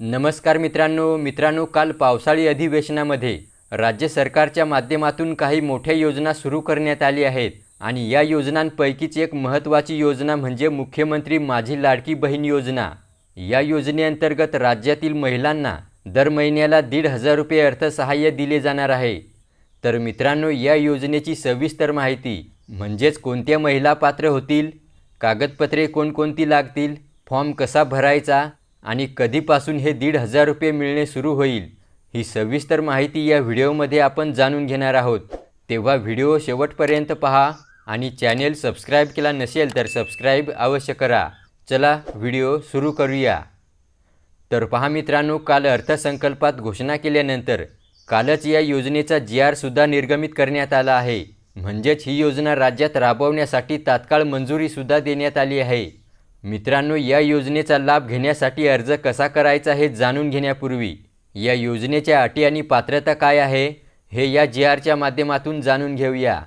नमस्कार मित्रांनो मित्रांनो काल पावसाळी अधिवेशनामध्ये राज्य सरकारच्या माध्यमातून काही मोठ्या योजना सुरू करण्यात आली आहेत आणि या योजनांपैकीच एक महत्त्वाची योजना म्हणजे मुख्यमंत्री माझी लाडकी बहीण योजना. या योजनेअंतर्गत राज्यातील महिलांना दर महिन्याला दीड हजार रुपये अर्थसहाय्य दिले जाणार आहे. तर मित्रांनो या योजनेची सविस्तर माहिती म्हणजेच कोणत्या महिला पात्र होतील कागदपत्रे कोणकोणती लागतील फॉर्म कसा भरायचा आणि कधीपासून हे दीड हजार रुपये मिळणे सुरू होईल ही सविस्तर माहिती या व्हिडिओमध्ये आपण जाणून घेणार आहोत. तेव्हा व्हिडिओ शेवटपर्यंत पहा आणि चॅनेल सबस्क्राईब केला नसेल तर सबस्क्राईब अवश्य करा. चला व्हिडिओ सुरू करूया. तर पहा मित्रांनो काल अर्थसंकल्पात घोषणा केल्यानंतर कालच या योजनेचा जी आरसुद्धा निर्गमित करण्यात आला आहे. म्हणजेच ही योजना राज्यात राबवण्यासाठी तात्काळ मंजुरीसुद्धा देण्यात आली आहे. मित्रांनो या योजनेचा लाभ घेण्यासाठी अर्ज कसा करायचा हे जाणून घेण्यापूर्वी या योजनेच्या अटी आणि पात्रता काय आहे हे या जी आरच्या माध्यमातून जाणून घेऊया.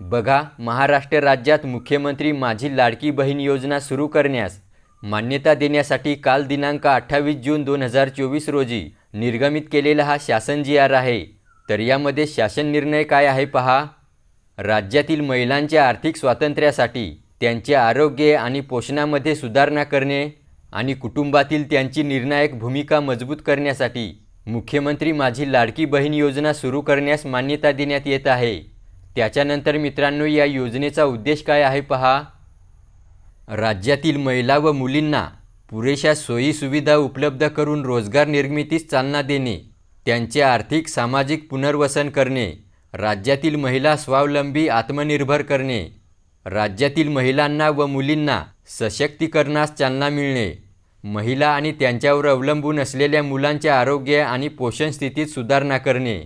बघा महाराष्ट्र राज्यात मुख्यमंत्री माझी लाडकी बहीण योजना सुरू करण्यास मान्यता देण्यासाठी काल दिनांक अठ्ठावीस जून दोन हजार चोवीस रोजी निर्गमित केलेला हा शासन जी आर आहे. तर यामध्ये शासन निर्णय काय आहे पहा. राज्यातील महिलांच्या आर्थिक स्वातंत्र्यासाठी त्यांचे आरोग्य आणि पोषणामध्ये सुधारणा करणे आणि कुटुंबातील त्यांची निर्णायक भूमिका मजबूत करण्यासाठी मुख्यमंत्री माझी लाडकी बहीण योजना सुरू करण्यास मान्यता देण्यात येत आहे. त्याच्यानंतर मित्रांनो या योजनेचा उद्देश काय आहे पहा. राज्यातील महिला व मुलींना पुरेशा सोयीसुविधा उपलब्ध करून रोजगार निर्मितीस चालना देणे त्यांचे आर्थिक सामाजिक पुनर्वसन करणे राज्यातील महिला स्वावलंबी आत्मनिर्भर करणे राज्यातील महिलांना व मुलींना सशक्तीकरणास चालना मिळणे. महिला आणि त्यांच्यावर अवलंबून असलेल्या मुलांच्या आरोग्य आणि पोषण स्थितीत सुधारणा करणे.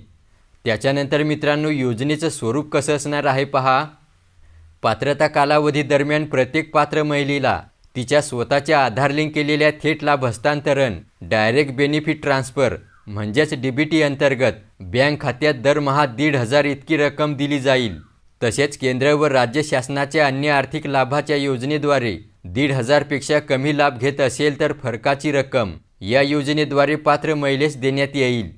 त्याच्यानंतर मित्रांनो योजनेचं स्वरूप कसं असणार आहे पहा. पात्रता कालावधी दरम्यान प्रत्येक पात्र महिलेला तिच्या स्वतःच्या आधार लिंक केलेल्या थेट लाभ हस्तांतरण डायरेक्ट बेनिफिट ट्रान्सफर म्हणजेच डी बी टी अंतर्गत बँक खात्यात दरमहा दीड हजार इतकी रक्कम दिली जाईल. तसेच केंद्र व राज्य शासनाच्या अन्य आर्थिक लाभाच्या योजनेद्वारे दीड हजारपेक्षा कमी लाभ घेत असेल तर फरकाची रक्कम या योजनेद्वारे पात्र महिलेस देण्यात येईल.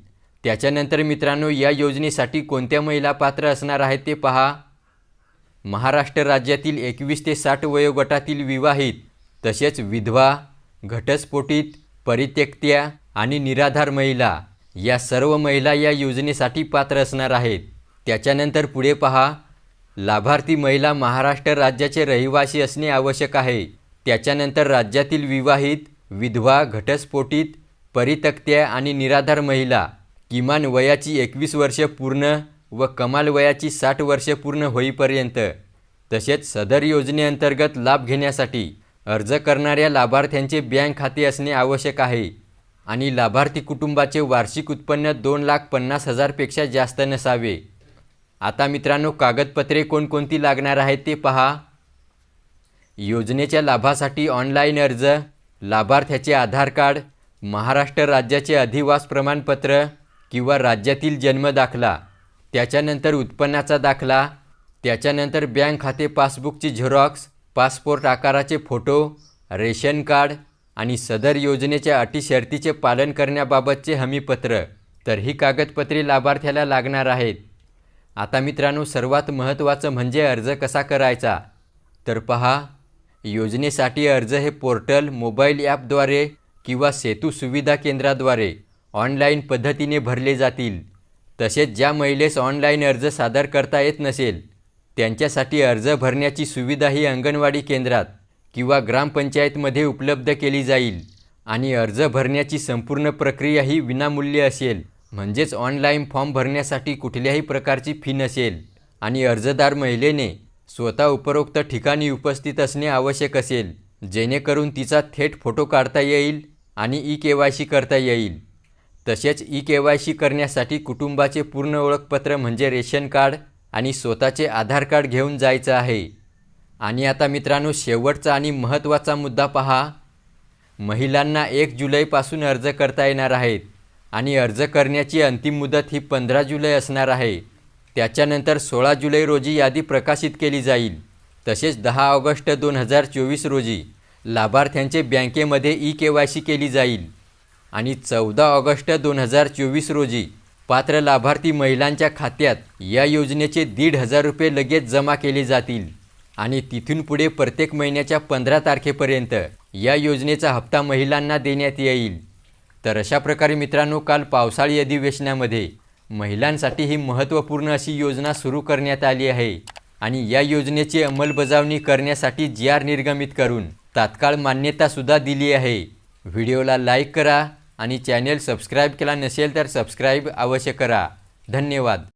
त्याच्यानंतर मित्रांनो या योजनेसाठी कोणत्या महिला पात्र असणार आहेत ते पहा. महाराष्ट्र राज्यातील एकवीस ते साठ वयोगटातील विवाहित तसेच विधवा घटस्फोटित परित्यक्त्या आणि निराधार महिला या सर्व महिला या योजनेसाठी पात्र असणार आहेत. त्याच्यानंतर पुढे पहा. लाभार्थी महिला महाराष्ट्र राज्याचे रहिवासी असणे आवश्यक आहे. त्याच्यानंतर राज्यातील विवाहित विधवा घटस्फोटित परितक्त्या आणि निराधार महिला किमान वयाची एकवीस वर्ष पूर्ण व कमाल वयाची साठ वर्ष पूर्ण होईपर्यंत. तसेच सदर योजनेअंतर्गत लाभ घेण्यासाठी अर्ज करणाऱ्या लाभार्थ्यांचे बँक खाते असणे आवश्यक आहे आणि लाभार्थी कुटुंबाचे वार्षिक उत्पन्न दोन लाख पन्नास हजारपेक्षा जास्त नसावे. आता मित्रांनो कागदपत्रे कोणकोणती लागणार आहेत ते पहा. योजनेच्या लाभासाठी ऑनलाईन अर्ज लाभार्थ्याचे आधार कार्ड महाराष्ट्र राज्याचे अधिवास प्रमाणपत्र किंवा राज्यातील जन्म दाखला त्याच्यानंतर उत्पन्नाचा दाखला त्याच्यानंतर बँक खाते पासबुकची झेरॉक्स पासपोर्ट आकाराचे फोटो रेशन कार्ड आणि सदर योजनेच्या अटी शर्तीचे पालन करण्याबाबतचे हमीपत्र. तर ही कागदपत्रे लाभार्थ्याला लागणार आहेत. आता मित्रांनो सर्वात महत्त्वाचं म्हणजे अर्ज कसा करायचा? तर पहा योजनेसाठी अर्ज हे पोर्टल मोबाईल ॲपद्वारे किंवा सेतू सुविधा केंद्राद्वारे ऑनलाईन पद्धतीने भरले जातील. तसेच ज्या महिलेस ऑनलाईन अर्ज सादर करता येत नसेल त्यांच्यासाठी अर्ज भरण्याची सुविधा ही अंगणवाडी केंद्रात किंवा ग्रामपंचायतमध्ये उपलब्ध केली जाईल आणि अर्ज भरण्याची संपूर्ण प्रक्रिया ही विनामूल्य असेल. म्हणजेच ऑनलाईन फॉर्म भरण्यासाठी कुठल्याही प्रकारची फी नसेल आणि अर्जदार महिलेने स्वतः उपरोक्त ठिकाणी उपस्थित असणे आवश्यक असेल जेणेकरून तिचा थेट फोटो काढता येईल आणि ई के वाय सी करता येईल. तसेच ई के वाय सी करण्यासाठी कुटुंबाचे पूर्ण ओळखपत्र म्हणजे रेशन कार्ड आणि स्वतःचे आधार कार्ड घेऊन जायचं आहे. आणि आता मित्रांनो शेवटचा आणि महत्त्वाचा मुद्दा पहा. महिलांना एक जुलैपासून अर्ज करता येणार आहेत. आणि अर्ज करण्याची अंतिम मुदत ही पंधरा जुलै असणार आहे. त्याच्यानंतर सोळा जुलै रोजी यादी प्रकाशित केली जाईल. तसेच दहा ऑगस्ट दोन हजार चोवीस रोजी लाभार्थ्यांचे बँकेमध्ये ई के वाय सी केली जाईल. आणि चौदा ऑगस्ट दोन हजार चोवीस रोजी पात्र लाभार्थी महिलांच्या खात्यात या योजनेचे दीड हजार रुपये लगेच जमा केले जातील. आणि तिथून पुढे प्रत्येक महिन्याच्या पंधरा तारखेपर्यंत या योजनेचा हप्ता महिलांना देण्यात येईल. तर अशा प्रकारे मित्रांनो काल पावसाळी अधिवेशनामध्ये महिलांसाठी ही महत्त्वपूर्ण अशी योजना सुरू करण्यात आली आहे आणि या योजनेची अंमलबजावणी करण्यासाठी जी आर निर्गमित करून तात्काळ मान्यतासुद्धा दिली आहे. व्हिडिओला लाईक करा आणि चॅनेल सबस्क्राईब केला नसेल तर सबस्क्राईब अवश्य करा. धन्यवाद.